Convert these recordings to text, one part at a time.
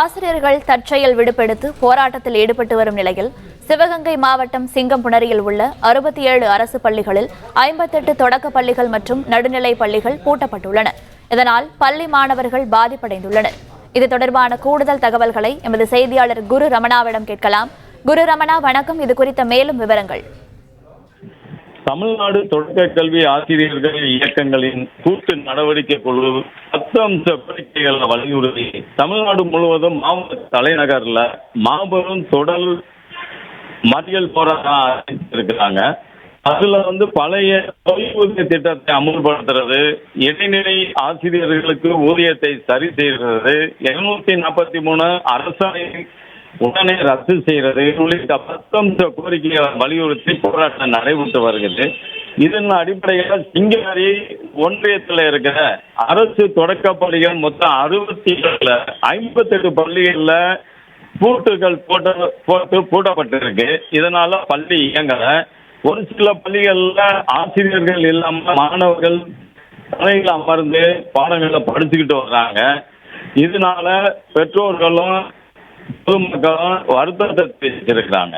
ஆசிரியர்கள் தற்செயல் விடுப்பெடுத்து போராட்டத்தில் ஈடுபட்டு வரும் நிலையில் சிவகங்கை மாவட்டம் சிங்கம்புணரியில் உள்ள அறுபத்தி ஏழு அரசு பள்ளிகளில் ஐம்பத்தெட்டு தொடக்க பள்ளிகள் மற்றும் நடுநிலை பள்ளிகள் பூட்டப்பட்டுள்ளன. இதனால் பள்ளி மாணவர்கள் பாதிப்படைந்துள்ளனர். இது தொடர்பான கூடுதல் தகவல்களை எமது செய்தியாளர் குரு ரமணாவிடம் கேட்கலாம். குரு ரமணா வணக்கம். இது குறித்த மேலும் விவரங்கள். தமிழ்நாடு தொடக்க கல்வி ஆசிரியர்கள் இயக்கங்களின் கூட்டு நடவடிக்கை குழு அம்ச கோரிக்கைகளை வலியுறுத்தி தமிழ்நாடு முழுவதும் மாவட்ட தலைநகர்ல மாபெரும் தொடர் மறியல் போராட்டம் அறிவிச்சிருக்கிறாங்க அதுல வந்து பழைய ஓய்வூதிய திட்டத்தை அமுல்படுத்துறது இடைநிலை ஆசிரியர்களுக்கு ஊதியத்தை சரி செய்கிறது இருநூத்தி நாற்பத்தி மூணு அரசாணை உடனே ரத்து செய்யறது உள்ளிட்ட பத்தொன்பது கோரிக்கைகளை வலியுறுத்தி போராட்டம் நடைபெற்று வருகிறது. இதன் அடிப்படையில் சிங்கநரி ஒன்றியத்தில் இருக்கிற அரசு தொடக்க பள்ளிகள் மொத்தம் அறுபத்தி ஏழுல ஐம்பத்தெட்டு பள்ளிகள்ல பூட்டுகள் போட்டு போட்டு பூட்டப்பட்டிருக்கு. இதனால பள்ளி இயங்கல. ஒரு சில பள்ளிகள்ல ஆசிரியர்கள் இல்லாம மாணவர்கள் தலையில் அமர்ந்து பாடங்களை படிச்சுக்கிட்டு வர்றாங்க. இதனால பெற்றோர்களும் பொதுமக்களும் வருத்தத்தை தெரிவிச்சிருக்கிறாங்க.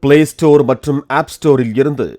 பிளே ஸ்டோர் மற்றும் ஆப் ஸ்டோரில் இருந்து